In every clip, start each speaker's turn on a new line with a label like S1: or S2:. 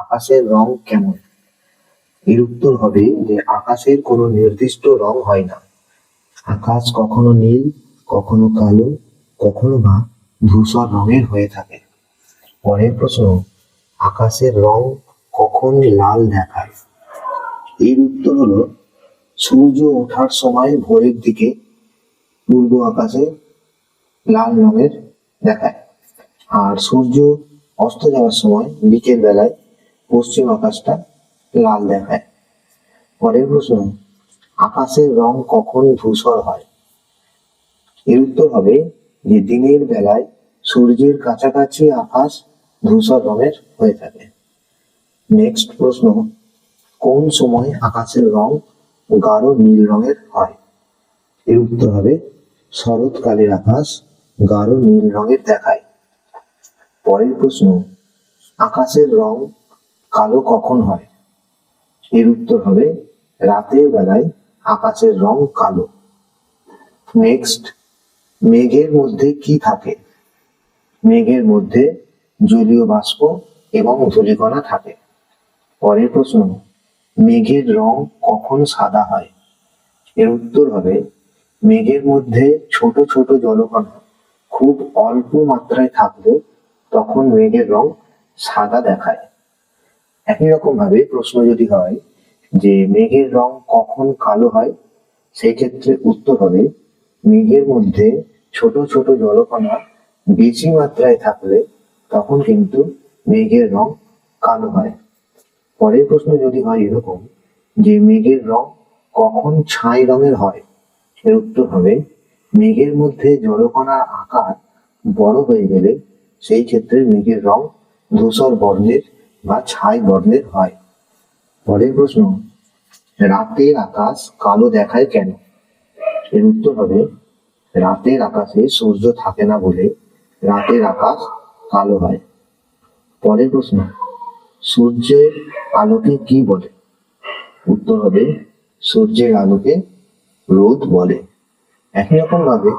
S1: আকাশের রং কেমন? এর উত্তর হবে যে আকাশের কোনো নির্দিষ্ট রং হয় না। আকাশ কখনো নীল, কখনো কালো, কখনো বা ধূসর রঙের হয়ে থাকে। পরের প্রশ্ন, আকাশের রং কখন লাল দেখায়? এর উত্তর হলো, সূর্য ওঠার সময় ভোরের দিকে পূর্ব আকাশে লাল রঙের দেখায়। আর সূর্য অস্ত যাওয়ার সময় বিকেল বেলায় পশ্চিম আকাশটা লাল দেখায়। পরের প্রশ্ন, আকাশের রং কখন ধূসর হয়? এর উত্তর হবে যে দিনের বেলায় সূর্যের কাছাকাছি আকাশ ধূসর রঙের হয়ে থাকে। নেক্সট প্রশ্ন, কোন সময় আকাশের রং গাঢ় নীল রঙের হয়? এর উত্তর হবে, শরৎকালের আকাশ গাঢ় নীল রঙের দেখায়। পরের প্রশ্ন, আকাশের রং কালো কখন হয়? এর উত্তর হবে রাতের বেলায় আকাশের রং কালো। নেক্সট মেঘের মধ্যে কি থাকে? মেঘের মধ্যে জলীয় বাষ্প এবং ধূলিকণা থাকে। পরের প্রশ্ন, মেঘের রং কখন সাদা হয়? এর উত্তর হবে, মেঘের মধ্যে ছোট ছোট জলকণা খুব অল্প মাত্রায় থাকলে তখন মেঘের রং সাদা দেখায়। একই রকম ভাবে প্রশ্ন যদি হয় যে মেঘের রং কখন কালো হয়, সেই ক্ষেত্রে উত্তর হবে, মেঘের মধ্যে ছোট ছোট জলকণা বেশি মাত্রায় থাকলে তখন কিন্তু মেঘের রং কালো হয়। পরের প্রশ্ন যদি হয় এরকম যে মেঘের রং কখন ছাই রঙের হয়, এর উত্তর হবে, মেঘের মধ্যে জলকণার আকার বড় হয়ে গেলে সেই ক্ষেত্রে মেঘের রং ধূসর বর্ণের বা ছাই বর্ণের হয়। পরের প্রশ্ন, রাতের আকাশ কালো দেখায় কেন? এর উত্তর হবে, রাতের আকাশে সূর্য থাকে না বলে রাতের আকাশ কালো হয়। পরের প্রশ্ন, সূর্যের আলোকে কি বলে? উত্তর হবে, সূর্যের আলোকে রোদ বলে। একই রকম ভাবে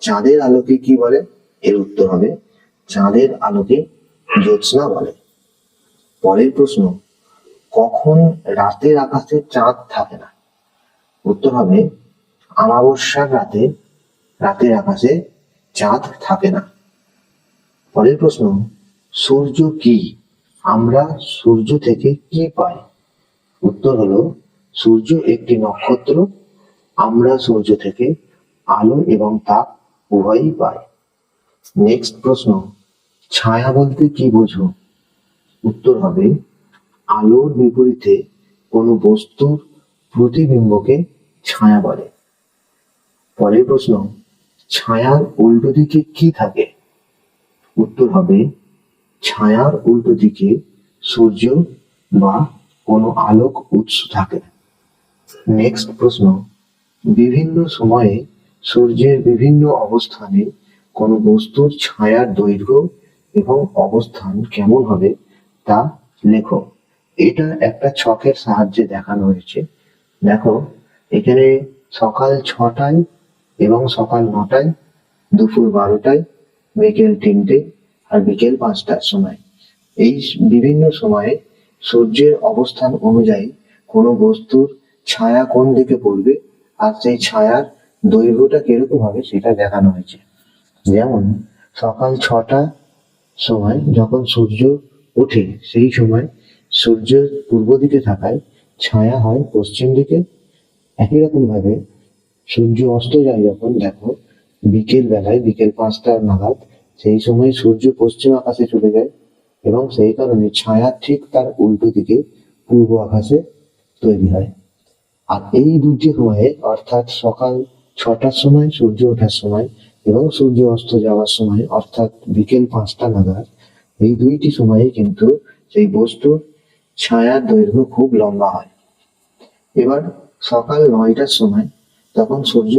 S1: চাঁদের আলোকে কি বলে? এর উত্তর হবে, চাঁদের আলোকে জ্যোৎস্না বলে। পরের প্রশ্ন, কখন রাতের আকাশে চাঁদ থাকে না? উত্তর হবে আমাবস্যার রাতে রাতের আকাশে চাঁদ থাকে না। পরের প্রশ্ন, সূর্য কি? আমরা সূর্য থেকে কি পাই? উত্তর হলো, সূর্য একটি নক্ষত্র। আমরা সূর্য থেকে আলো এবং তাপ উভয়ই পাই। নেক্সট প্রশ্ন, ছায়া বলতে কি বোঝো? উত্তর হবে, আলোর বিপরীতে কোনো বস্তুর প্রতিবিম্বকে ছায়া বলে। পরের প্রশ্ন, ছায়ার উল্টো দিকে কি থাকে? উত্তর হবে, ছায়ার উল্টো দিকে সূর্য বা কোনো আলোক উৎস থাকে। নেক্সট প্রশ্ন, বিভিন্ন সময়ে সূর্যের বিভিন্ন অবস্থানে কোনো বস্তুর ছায়ার দৈর্ঘ্য এবং অবস্থান কেমন হবে? তা লেখো। এটা একটা ছকের সাহায্যে দেখানো হয়েছে। দেখো, এখানে সকাল ছটায় এবং সকাল নটায়, দুপুর বারোটায়, বিকেল তিনটে আর বিকেল পাঁচটার সময়। এই বিভিন্ন সময়ে সূর্যের অবস্থান অনুযায়ী কোনো বস্তুর ছায়া কোন দিকে পড়বে আর সেই ছায়ার দৈর্ঘ্যটা কীরকম হবে সেটা দেখানো হয়েছে। যেমন, সকাল ছটা সময় যখন সূর্য ওঠে। সেই সময় সূর্যের পূর্ব দিকে থাকায় ছায়া হয় পশ্চিম দিকে। একই রকম ভাবে সূর্য অস্ত যায় যখন, দেখো, বিকেল বেলায়, বিকেল পাঁচটা নাগাদ, সেই সময় সূর্য পশ্চিম আকাশে চলে যায় এবং সেই কারণে ছায়া ঠিক তার উল্টো দিকে, পূর্ব আকাশে তৈরি হয়। আর এই দুটি সময়ে, অর্থাৎ সকাল ছটার সময় সূর্য ওঠার সময় এবং সূর্য অস্ত যাওয়ার সময়, অর্থাৎ বিকেল পাঁচটা নাগাদ এই দুইটি সময়ে কিন্তু সেই বস্তুর ছায়ার দৈর্ঘ্য খুব লম্বা হয়। এবার সকাল নয়টার সময় তখন সূর্য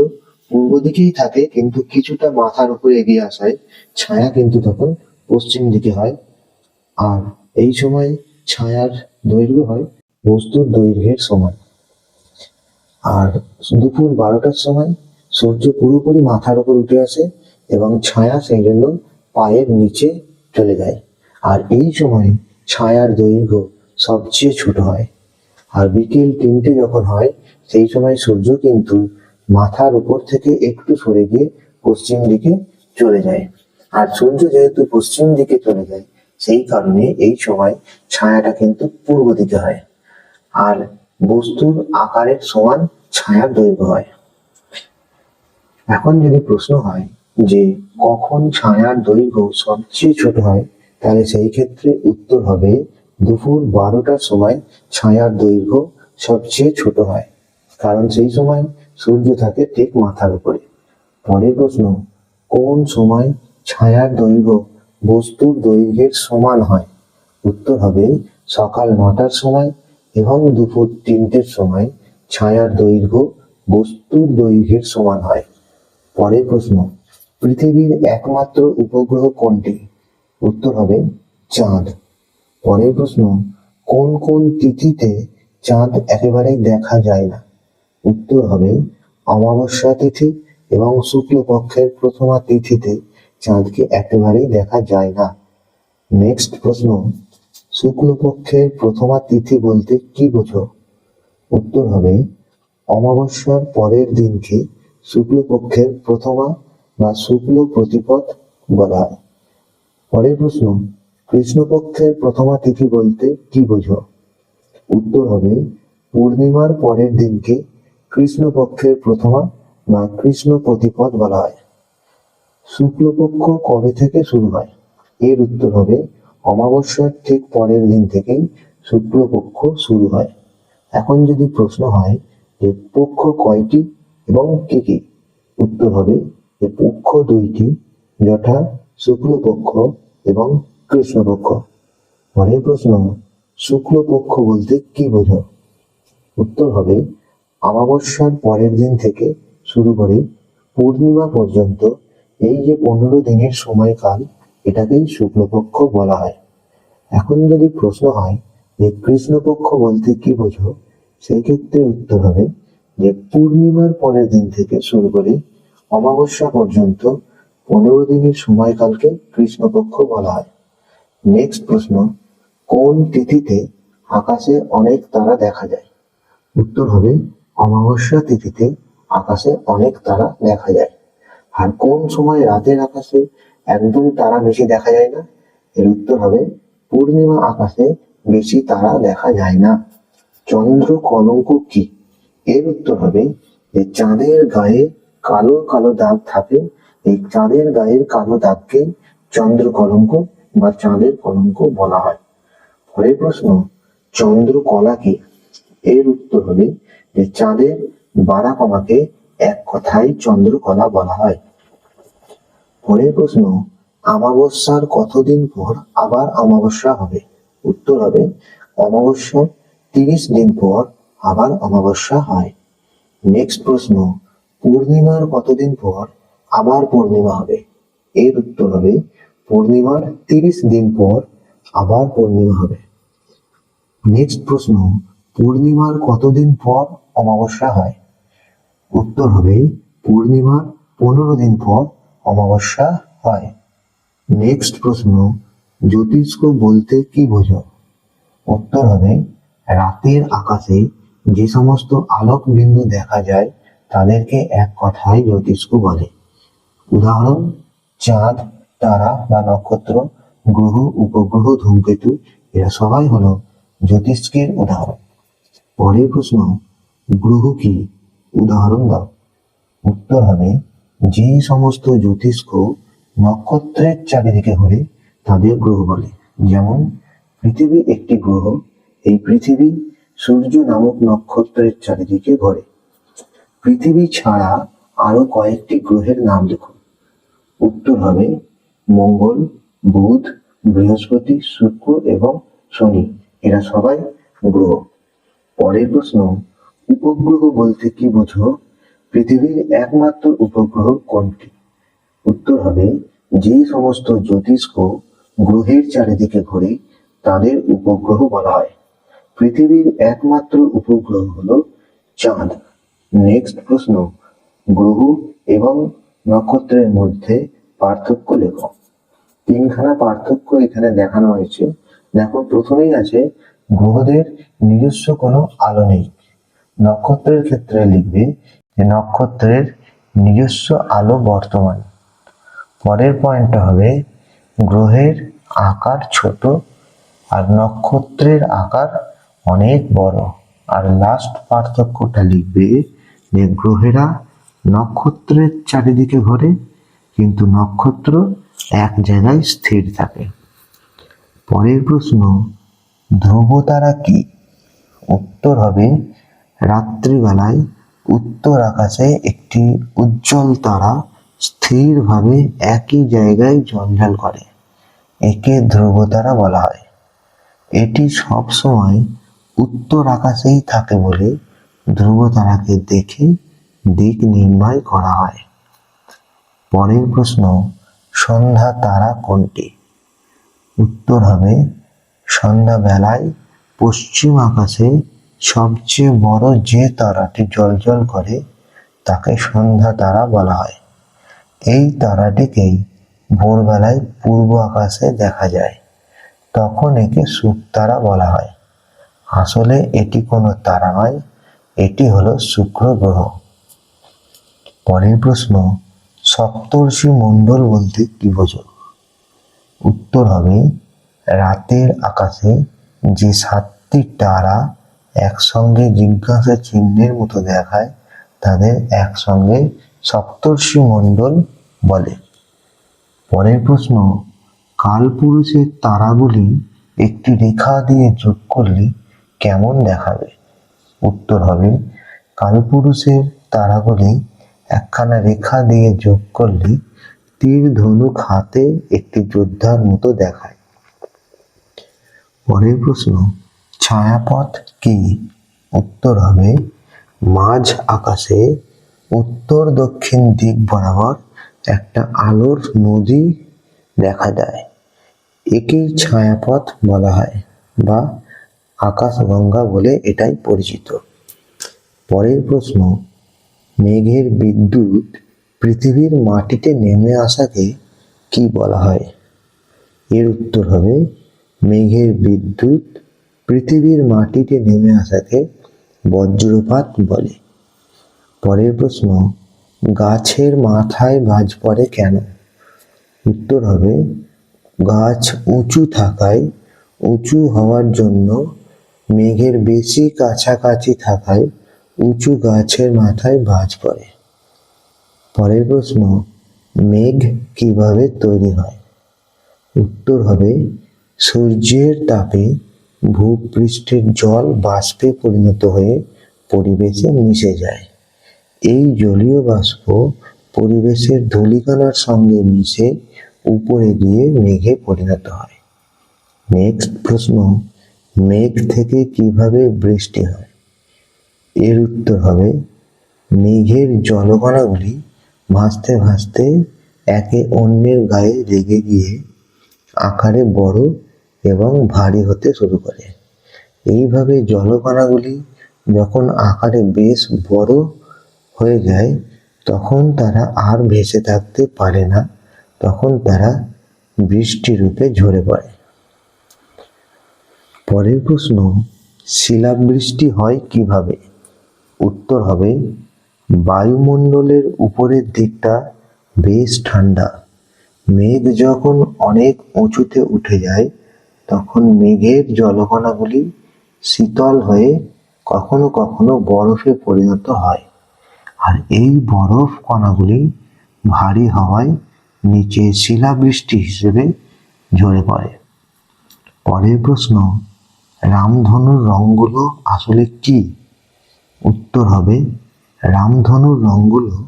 S1: পূর্ব দিকেই থাকে কিন্তু কিছুটা মাথার উপরে এগিয়ে আসায় ছায়া কিন্তু তখন পশ্চিম দিকে হয়। আর এই সময় ছায়ার দৈর্ঘ্য হয় বস্তুর দৈর্ঘ্যের সমান। আর দুপুর বারোটার সময় সূর্য পুরোপুরি মাথার উপর উঠে আসে এবং ছায়া সেই জন্য পায়ের নিচে চলে যায়। আর এই সময় ছায়ার দৈর্ঘ্য সবচেয়ে ছোট হয়। আর বিকেল তিনটে যখন হয়, সেই সময় সূর্য কিন্তু মাথার উপর থেকে একটু সরে গিয়ে পশ্চিম দিকে চলে যায়। আর সূর্য যেহেতু পশ্চিম দিকে চলে যায়, সেই কারণে এই সময় ছায়াটা কিন্তু পূর্ব দিকে হয়। আর বস্তুর আকারের সমান ছায়ার দৈর্ঘ্য হয়। এখন যদি প্রশ্ন হয় যে কখন ছায়ার দৈর্ঘ্য সবচেয়ে ছোট হয় তাহলে সেই ক্ষেত্রে উত্তর হবে দুপুর বারোটার সময় ছায়ার দৈর্ঘ্য সবচেয়ে ছোট হয়। কারণ সেই সময় সূর্য থাকে ঠিক মাথার উপরে। পরের প্রশ্ন, কোন সময় ছায়ার দৈর্ঘ্য বস্তুর দৈর্ঘ্যের সমান হয়? উত্তর হবে সকাল নটার সময় এবং দুপুর তিনটের সময় ছায়ার দৈর্ঘ্য বস্তুর দৈর্ঘ্যের সমান হয়। পরের প্রশ্ন, পৃথিবীর একমাত্র উপগ্রহ কোনটি? উত্তর হবে চাঁদ। পরের প্রশ্ন, কোন কোন তিথিতে চাঁদ একেবারেই দেখা যায় না? উত্তর হবে অমাবস্যা তিথি এবং শুক্লপক্ষের প্রথমা তিথিতে চাঁদকে একেবারেই দেখা যায় না। নেক্সট প্রশ্ন, শুক্লপক্ষের প্রথমা তিথি বলতে কি বোঝো? উত্তর হবে অমাবস্যার পরের দিনকে শুক্লপক্ষের প্রথমা বা শুক্ল প্রতিপদ বলা হয়। পরের প্রশ্ন কৃষ্ণপক্ষের প্রথমা তিথি বলতে কি বোঝো? উত্তর হবে, পূর্ণিমার পরের দিনকে কৃষ্ণপক্ষের প্রথমা বা কৃষ্ণ প্রতিপদ বলা হয়। শুক্লপক্ষ কবে থেকে শুরু হয়? এর উত্তর হবে, অমাবস্যার ঠিক পরের দিন থেকেই শুক্লপক্ষ শুরু হয়। এখন যদি প্রশ্ন হয় যে পক্ষ কয়টি এবং কি কি? উত্তর হবে যে পক্ষ দুইটি, যথা শুক্লপক্ষ এবং কৃষ্ণপক্ষ। পরের প্রশ্ন, শুক্লপক্ষ বলতে কি বোঝো? উত্তর হবে, অমাবস্যার পরের দিন থেকে শুরু করে পূর্ণিমা পর্যন্ত এই যে পনেরো দিনের সময়কাল, এটাকেই শুক্লপক্ষ বলা হয়। এখন যদি প্রশ্ন হয় যে কৃষ্ণপক্ষ বলতে কি বোঝো, সেই ক্ষেত্রে উত্তর হবে যে পূর্ণিমার পরের দিন থেকে শুরু করে অমাবস্যা পর্যন্ত পনেরো দিনের সময়কালকে কৃষ্ণপক্ষ বলা হয়। নেক্সট প্রশ্ন, কোন তিথিতে আকাশে অনেক তারা দেখা যায়? উত্তর হবে, অমাবস্যা তিথিতে আকাশে অনেক তারা দেখা যায়। আর কোন সময় রাতের আকাশে একদম তারা বেশি দেখা যায় না? এর উত্তর হবে, পূর্ণিমা আকাশে বেশি তারা দেখা যায় না। চন্দ্র কলঙ্ক কি? এর উত্তর হবে যে চাঁদের গায়ে কালো কালো দাগ থাকে এই চাঁদের গায়ের কালো দাগকে চন্দ্র কলঙ্ক বা চাঁদের কলঙ্ক বলা হয়। পরের প্রশ্ন চন্দ্রকলা কি এর উত্তর হবে যে চাঁদের বাড়া কমাকে এক কথায় চন্দ্রকলা বলা হয়। পরের প্রশ্ন, অমাবস্যার কতদিন পর আবার অমাবস্যা হবে? উত্তর হবে অমাবস্যার তিরিশ দিন পর আবার অমাবস্যা হয়। নেক্সট প্রশ্ন, পূর্ণিমার কতদিন পর আবার পূর্ণিমা হবে। এর উত্তর হবে, পূর্ণিমার তিরিশ দিন পর আবার পূর্ণিমা হবে। নেক্সট প্রশ্ন, পূর্ণিমার কতদিন পর অমাবস্যা হয়? উত্তর হবে, পূর্ণিমার পনেরো দিন পর অমাবস্যা হয়। নেক্সট প্রশ্ন, জ্যোতিষ্ক বলতে কি বোঝো? উত্তর হবে, রাতের আকাশে যে সমস্ত আলোক বিন্দু দেখা যায়, তাদেরকে এক কথায় জ্যোতিষ্ক বলে। উদাহরণ, চাঁদ, তারা বা নক্ষত্র, গ্রহ, উপগ্রহ, ধূমকেতু, এরা সবাই হলো জ্যোতিষ্কের উদাহরণ। পরের প্রশ্ন, গ্রহ কি? উদাহরণ দাও। উত্তর হবে, যে সমস্ত জ্যোতিষ্ক নক্ষত্রের চারিদিকে ঘুরে তাদের গ্রহ বলে। যেমন, পৃথিবী একটি গ্রহ, এই পৃথিবী সূর্য নামক নক্ষত্রের চারিদিকে ঘোরে। পৃথিবী ছাড়া আরও কয়েকটি গ্রহের নাম লিখুন উত্তর হবে মঙ্গল, বুধ, বৃহস্পতি, শুক্র এবং শনি, এরা সবাই গ্রহ। পরের প্রশ্ন, উপগ্রহ বলতে কি বোঝো? পৃথিবীর একমাত্র উপগ্রহ কোনটি? উত্তর হবে, যে সমস্ত জ্যোতিষ্ক গ্রহের চারিদিকে ঘুরে তাদের উপগ্রহ বলা হয়। পৃথিবীর একমাত্র উপগ্রহ হলো চাঁদ। নেক্সট প্রশ্ন, গ্রহ এবং নক্ষত্রের মধ্যে পার্থক্য লেখো। তিনখানা পার্থক্য এখানে দেখানো হয়েছে। দেখো, প্রথমেই আছে, গ্রহদের নিজস্ব কোনো আলো নেই। নক্ষত্রের ক্ষেত্রে লিখবে যে নক্ষত্রের নিজস্ব আলো বর্তমান। পরের পয়েন্টটা হবে, গ্রহের আকার ছোট আর নক্ষত্রের আকার অনেক বড়। আর লাস্ট পার্থক্যটা লিখবে যে গ্রহেরা নক্ষত্রের চারিদিকে ঘোরে, কিন্তু নক্ষত্র এক জায়গায় স্থির থাকে। পরের প্রশ্ন ধ্রুবতারা কি? উত্তর হবে, রাত্রিবেলায় উত্তর আকাশে একটি উজ্জ্বল তারা স্থিরভাবে একই জায়গায় জ্বলজ্বল করে, একে ধ্রুবতারা বলা হয়। এটি সবসময় উত্তর আকাশেই থাকে বলে ধ্রুবতারাকে দেখে দিক নির্ণয় করা হয়। পরের প্রশ্ন, সন্ধ্যা তারা কোনটি? উত্তর হবে, সন্ধ্যাবেলায় পশ্চিম আকাশে সবচেয়ে বড় যে তারাটি জ্বলজ্বল করে, তাকে সন্ধ্যা তারা বলা হয়। এই তারাটিকেই ভোরবেলায় পূর্ব আকাশে দেখা যায়, তখন একে তারা বলা হয়। আসলে এটি কোনো তারা নয়, এটি হলো শুক্র গ্রহ। পরের প্রশ্ন, সপ্তর্ষি মণ্ডল বলতে কি বোঝো? উত্তর হবে, রাতের আকাশে যে সাতটি তারা একসঙ্গে জিজ্ঞাসা চিহ্নের মতো দেখায়, তাদের একসঙ্গে সপ্তর্ষি মণ্ডল বলে। পরের প্রশ্ন, কালপুরুষের তারাগুলি একটি রেখা দিয়ে যোগ করলে কেমন দেখাবে? উত্তর হবে, কালপুরুষের তারাগুলি একখানা রেখা দিয়ে যোগ করলে তীর ধনুক হাতে একটি যোদ্ধার মতো দেখায়। পরের প্রশ্ন, ছায়াপথ কি? উত্তর হবে, মাঝ আকাশে উত্তর দক্ষিণ দিক বরাবর একটা আলোর নদী দেখা যায়। একেই ছায়াপথ বলা হয় বা আকাশগঙ্গা বলে এটাই পরিচিত। পরের প্রশ্ন মেঘের বিদ্যুৎ পৃথিবীর মাটিতে নেমে আসাকে কি বলা হয়? এর উত্তর হবে, মেঘের বিদ্যুৎ পৃথিবীর মাটিতে নেমে আসাকে বজ্রপাত বলে। পরের প্রশ্ন, গাছের মাথায় বাজ পড়ে কেন? উত্তর হবে, গাছ উঁচু থাকায়, উঁচু হওয়ার জন্য মেঘের বেশি কাছাকাছি থাকায় উঁচু গাছের মাথায় বাজ পড়ে। পরের প্রশ্ন, মেঘ কীভাবে তৈরি হয়? উত্তর হবে, সূর্যের তাপে ভূপৃষ্ঠের জল বাষ্পে পরিণত হয়ে পরিবেশে মিশে যায়। এই জলীয় বাষ্প পরিবেশের ধূলিকণার সঙ্গে মিশে উপরে গিয়ে মেঘে পরিণত হয়। নেক্সট প্রশ্ন, মেঘ থেকে কীভাবে বৃষ্টি হয়? এর উত্তর হবে, মেঘের জলকণাগুলি ভাসতে ভাসতে একে অন্যের গায়ে লেগে গিয়ে আকারে বড় এবং ভারী হতে শুরু করে। এইভাবে জলকণাগুলি যখন আকারে বেশ বড় হয়ে যায়, তখন তারা আর ভেসে থাকতে পারে না, তখন তারা বৃষ্টি রূপে ঝরে পড়ে। পরের প্রশ্ন, শিলাবৃষ্টি হয় কীভাবে? উত্তর হবে, বায়ুমণ্ডলের উপরের দিকটা বেশ ঠান্ডা। মেঘ যখন অনেক উঁচুতে উঠে যায়, তখন মেঘের জলকণাগুলি শীতল হয়ে কখনো কখনো বরফে পরিণত হয়। আর এই বরফ কণাগুলি ভারী হওয়ায় নিচে শিলাবৃষ্টি হিসেবে ঝরে পড়ে। পরের প্রশ্ন, রামধনুর রঙগুলো আসলে কি? উত্তর হবে রামধনুর রঙগুলো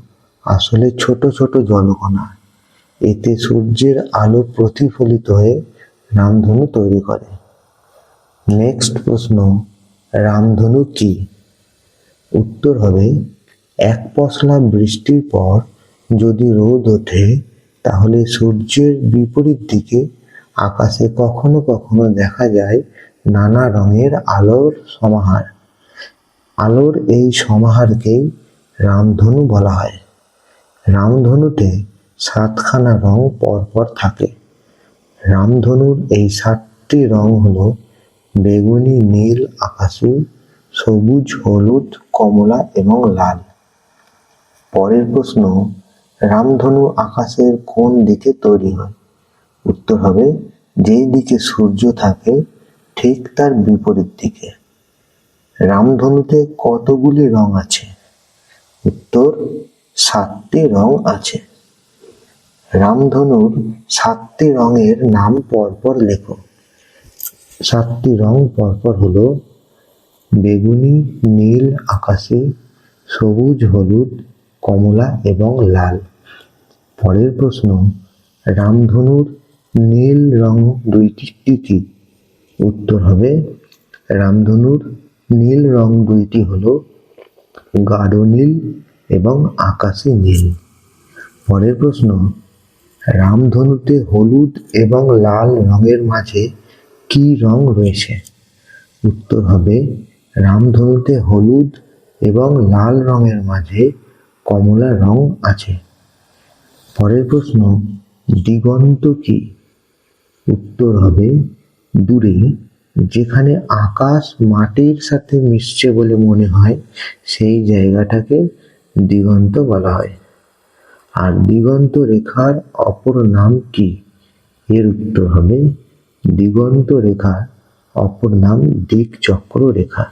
S1: আসলে ছোট ছোট জলকণা। এতে সূর্যের আলো প্রতিফলিত হয়ে রামধনু তৈরি করে। নেক্সট প্রশ্ন, রামধনু কি? উত্তর হবে, এক পশলা বৃষ্টির পর যদি রোদ ওঠে, তাহলে সূর্যের বিপরীত দিকে আকাশে কখনো কখনো দেখা যায় নানা রঙের আলোর সমাহার। আলোর এই সমাহারকেই রামধনু বলা হয়। রামধনুতে সাতখানা রং পরপর থাকে। রামধনুর এই সাতটি রং হলো বেগুনি, নীল, আকাশি, সবুজ, হলুদ, কমলা এবং লাল। পরের প্রশ্ন, রামধনু আকাশের কোন দিকে তৈরি হয়? উত্তর হবে, যেই দিকে সূর্য থাকে, ঠিক তার বিপরীত দিকে। রামধনুতে কতগুলি রং আছে? উত্তর, সাতটি রং আছে। রামধনুর সাতটি রঙের নাম পরপর লেখো। সাতটি রং পরপর হলো বেগুনি, নীল আকাশি, সবুজ, হলুদ, কমলা এবং লাল। পরের প্রশ্ন, রামধনুর নীল রং দুইটি কি উত্তর হবে রামধনুর নীল রং দুইটি হলো গাঢ় নীল এবং আকাশি নীল। পরের প্রশ্ন, রামধনুতে হলুদ এবং লাল রঙের মাঝে কি রং রয়েছে? উত্তর হবে, রামধনুতে হলুদ এবং লাল রঙের মাঝে কমলা রং আছে। পরের প্রশ্ন, দিগন্ত কি? উত্তর হবে, দূরে যেখানে আকাশ মাটির সাথে মিশছে বলে মনে হয়, সেই জায়গাটাকে দিগন্ত বলা হয়। আর দিগন্ত রেখার অপর নাম কি? এর উত্তর হবে দিগন্ত রেখার অপর নাম দিক চক্র রেখা